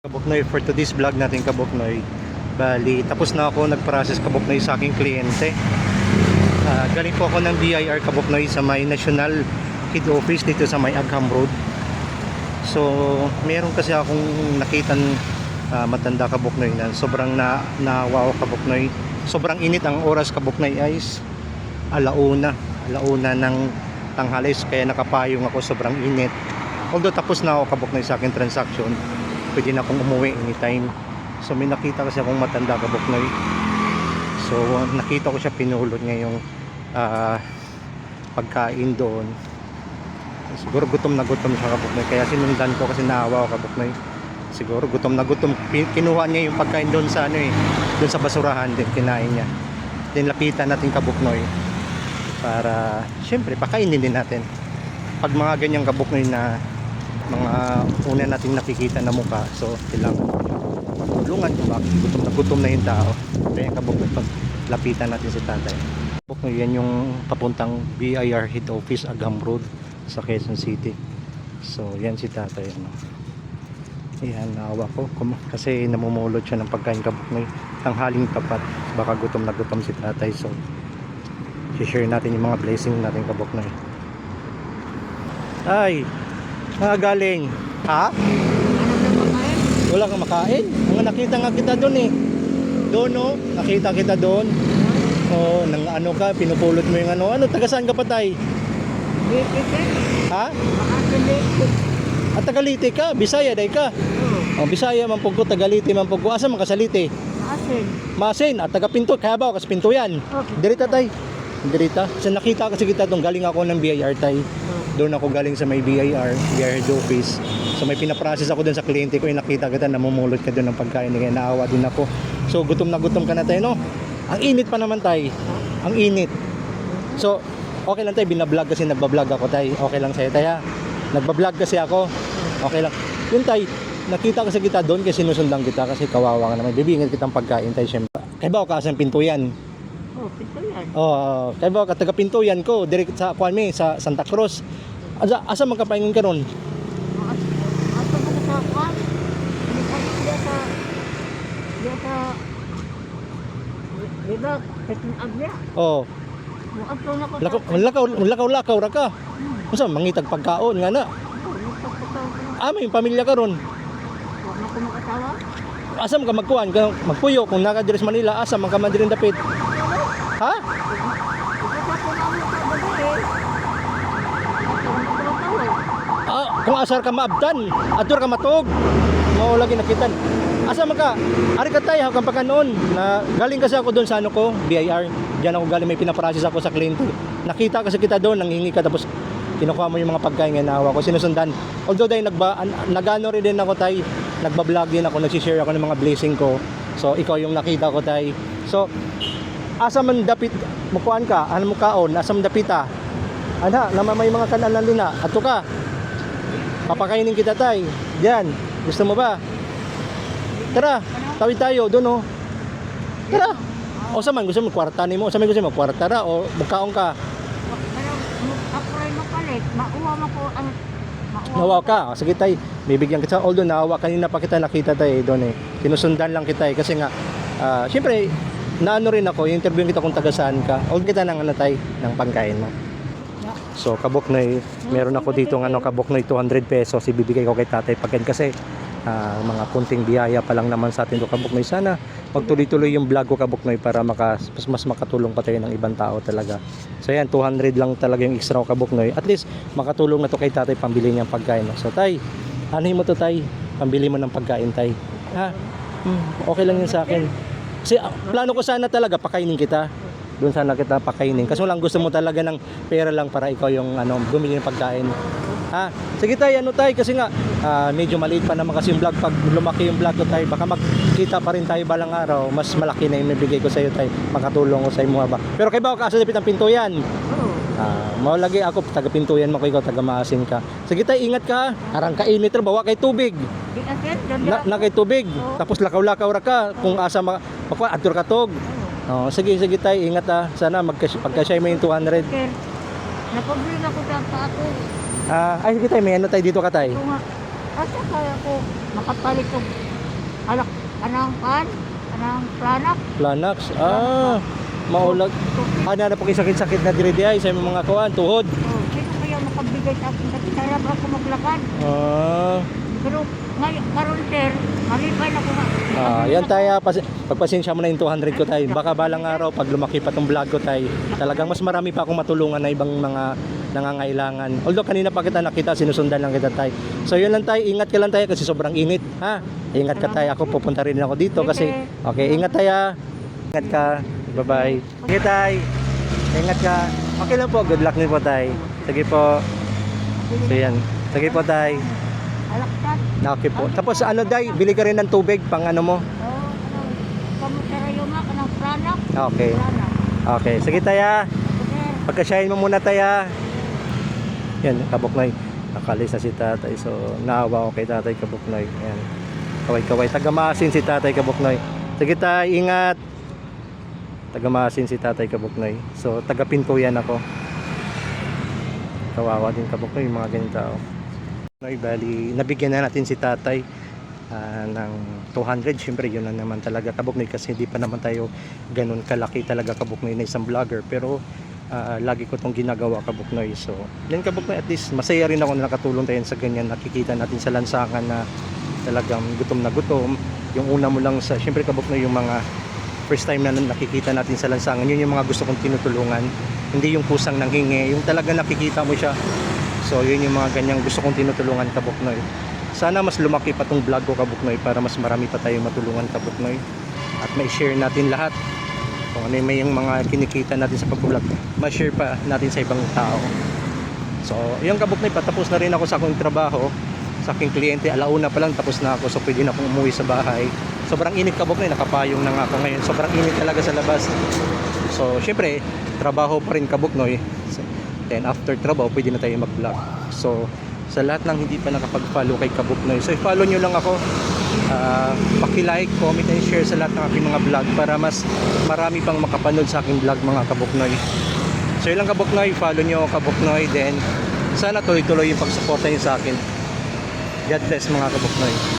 Kabuknoy, for today's vlog natin Kabuknoy, bali tapos na ako nag-process Kabuknoy sa aking kliyente. Ah, galing po ako ng BIR Kabuknoy sa may National Head Office dito sa may Agham Road. So, meron kasi akong nakitang ah, matanda Kabuknoy na sobrang na naawa ako Kabuknoy. Sobrang init ang oras Kabuknoy guys. Alauna, alauna ng tanghalis kaya nakapayong ako sobrang init. Although tapos na ako Kabuknoy sa aking transaction, pwede na akong umuwi anytime. So may nakita kasi akong matanda kabuknoy. So nakita ko siya pinulot ngayong ah, pagkain doon. Siguro gutom na gutom siya kabuknoy. Kaya sinundan ko kasi naawa ako kabuknoy. Siguro gutom na gutom. Kinuha niya yung pagkain doon sa ano eh. Doon sa basurahan din kinain niya. Then lapitan natin kabuknoy. Para syempre pakainin din natin. Pag mga ganyang kabuknoy na mga una nating nakikita na mukha. So kailangan tulungan kung bakit gutom na gutom na yung tao. Kaya kabok pag lapitan natin si tatay. Yan yung papuntang BIR head office Agam Road sa Quezon City. So yan si tatay ano. Yan naawa ko. Kasi namumulot siya ng pagkain kabok na tanghaling tapat. Baka gutom na gutom si tatay. So share natin yung mga blessing natin kabok na ay mga galing ha? Wala kang makain? Ang nakita nga kita doon eh. Doon no? Nakita kita doon. Oh, nang ano ka, pinupulot mo yung ano. Ano, taga saan ka patay? Ha? At tagalite ka, Bisaya day ka. Oh, Bisaya man pugko, tagalite man pugko. Asa man ka salite? Masin, at taga Pinto, kaya ba kasi Pinto yan. Dirita tay. Dirita. Sa nakita kasi kita doon, galing ako ng BIR tay. Doon ako galing sa may BIR, BIR head office. So may pinaprocess ako doon sa kliyente ko, yung nakita kita, namumulot ka doon ng pagkain, kaya naawa din ako. So gutom na gutom ka na tayo, no? Ang init pa naman tay. Ang init. So, okay lang tayo, binablog kasi nagbablog ako tay. Okay lang sa'yo tay ha. Nagbablog kasi ako. Okay lang. Yun tay, nakita kasi kita doon kasi sinusundan kita kasi kawawa ka naman. Bibingit kitang pagkain tay syempre. Kaya ba ako kasang pinto yan? Oh, kaya ba ka taga pinto yan ko, direct sa kuan mi sa Santa Cruz. Asa asa man ka paingon karon? Diba, pekin agya. Oh, Mo ato na ko. lakaw lakaw lakaw lakaw ra ka. Unsa mangitag pagkaon nga na? Ah, may pamilya karon. Huwag na ko mag-asawa. Asa ka magkuan ka magpuyo kung sa Manila asa man ka man dapit. Ha? Ah, kung asar ka maabtan, atur ka matog. Mao lagi nakitan. Asa man ka? Ari ka tayo kang pagkanoon na galing kasi ako doon sa ano ko, BIR. Diyan ako galing may pinaprocess ako sa kliyente. Nakita kasi kita doon, nanghingi ka tapos kinukuha mo yung mga pagkain nga nawa ko, sinusundan. Although dahil nagba, an- nagano rin din ako tay, nagba-vlog din ako, nagsishare ako ng mga blessing ko. So ikaw yung nakita ko tay. So asa man dapit mukuan ka, ano mo kaon, asa man dapita. Ana, naman may mga kanalan luna. Ato ka. Papakainin kita tay. Diyan. Gusto mo ba? Tara, tawid tayo doon oh. Tara. O sa man gusto mo kwarta nimo, sa man gusto mo kwarta ra o mukhaon ka. Ako rin mapalit. Mauwa mo ko ang... Nawa ka. O, sige tay, bibigyan kita. Although nawa kanina pa kita nakita tay doon eh. Sinusundan lang kita eh kasi nga ah, syempre naano rin ako, interview kita kung taga saan ka. Hold kita ng ano tay, ng pangkain mo. So kabok na meron ako dito ng ano kabok na 200 pesos ibibigay ko kay tatay pagkain kasi ah, mga kunting biyaya pa lang naman sa atin do kabok na sana magtuloy-tuloy yung vlog ko kabok na para maka, mas, mas makatulong pa tayo ng ibang tao talaga. So yan 200 lang talaga yung extra ko kabok na At least makatulong na to kay tatay pambili niyang pagkain. So tay, ano mo to tay? Pambili mo ng pagkain tay. Ha? Hmm, okay lang yun sa akin. Kasi ah, plano ko sana talaga pakainin kita. Doon sana kita pakainin. Kasi lang gusto mo talaga ng pera lang para ikaw yung ano, bumili ng pagkain. Ha? Sige tayo, ano tayo kasi nga ah, medyo maliit pa naman kasi yung vlog pag lumaki yung vlog ko tayo baka magkita pa rin tayo balang araw mas malaki na yung mabigay ko sa iyo tayo makatulong ko sa iyo ba pero kay ba ka sa dapit ang pinto yan Oo. Ah mao lagi ako taga pinto yan mo ko ikaw taga maasin ka. Sige tayo ingat ka arang ka init ra bawa kay tubig. Na, na kay tubig. Tapos lakaw-lakaw ra ka kung asa ma makwa adur ka tog. Oh sige sige tayo ingat ah. Sana magka pagka mo yung 200 Ker, napabili na ko sa ako. ah ay sige tayo may ano tayo dito ka nga, asa kaya ko makapalit ko alak, anang pan, anang planak. Planax. Ah, maulag. Ah, na po sakit-sakit na diri di ay sa imong mga kuan tuhod. Oh, sino kaya makabigay sa akin? Kasi sarap ako maglakad. Ah, Pero ngayon, karon sir, malipay na ko nga. ah yan tayo. Pas pagpasensya mo na yung 200 ko tayo. Baka balang araw pag lumaki pa tong vlog ko tayo, talagang mas marami pa akong matulungan na ibang mga nangangailangan. Although kanina pa kita nakita, sinusundan lang kita tayo. So yun lang tayo, ingat ka lang tayo kasi sobrang init. Ha? Ingat ka tayo. Ako pupunta rin ako dito kasi okay, ingat tayo. Ingat ka. Bye-bye. Sige tayo. Ingat ka. Okay lang po. Good luck din po tayo. Sige po. So yan. Sige po tayo. Alaktan. Okay po. Tapos ano day, bili ka rin ng tubig pang ano mo. Oh, anong, kamusarayo ma, kanang planak. Okay. Okay. Sige taya. Sir, Pagkasyahin mo muna taya. Yan, kabuknoy. Nakalis na si tatay. So, naawa ko kay tatay kabuknoy. Yan. Kaway-kaway. Tagamasin si tatay kabuknoy. Sige tay, ingat. Tagamasin si tatay kabuknoy. So, tagapin ko yan ako. Kawawa din kabuknoy mga ganyan tao. Noy, bali, nabigyan na natin si tatay ah, ng 200. Siyempre, yun lang naman talaga kabuknoy kasi hindi pa naman tayo ganun kalaki talaga kabuknoy na isang vlogger. Pero, ah, lagi ko tong ginagawa kabuknoy. So, yan kabuknoy, at least masaya rin ako na nakatulong tayo sa ganyan. Nakikita natin sa lansangan na talagang gutom na gutom. Yung una mo lang sa, siyempre kabuknoy yung mga first time na nakikita natin sa lansangan, yun yung mga gusto kong tinutulungan. Hindi yung kusang nanghingi, yung talaga nakikita mo siya. So, yun yung mga ganyang gusto kong tinutulungan kabuknoy. Sana mas lumaki pa tong vlog ko kabuknoy para mas marami pa tayong matulungan kabuknoy. At may share natin lahat kung ano may yung mga kinikita natin sa pag-vlog, ma-share pa natin sa ibang tao. So, yung kabuknay, patapos na rin ako sa akong trabaho, sa aking kliyente, alauna pa lang tapos na ako, so pwede na akong umuwi sa bahay. Sobrang init kabuknay, nakapayong na nga ako ngayon. Sobrang init talaga sa labas. So, syempre, trabaho pa rin kabuknoy. So, then after trabaho, pwede na tayo mag-vlog. So, sa lahat ng hindi pa nakapag-follow kay Kabuknoy, so i-follow nyo lang ako. Ah, paki-like, comment, and share sa lahat ng aking mga vlog para mas marami pang makapanood sa aking vlog mga Kabuknoy. So yun lang Kabuknoy, follow nyo Kabuknoy, then sana tuloy-tuloy yung pagsuporta nyo sa akin. God bless mga Kabuknoy.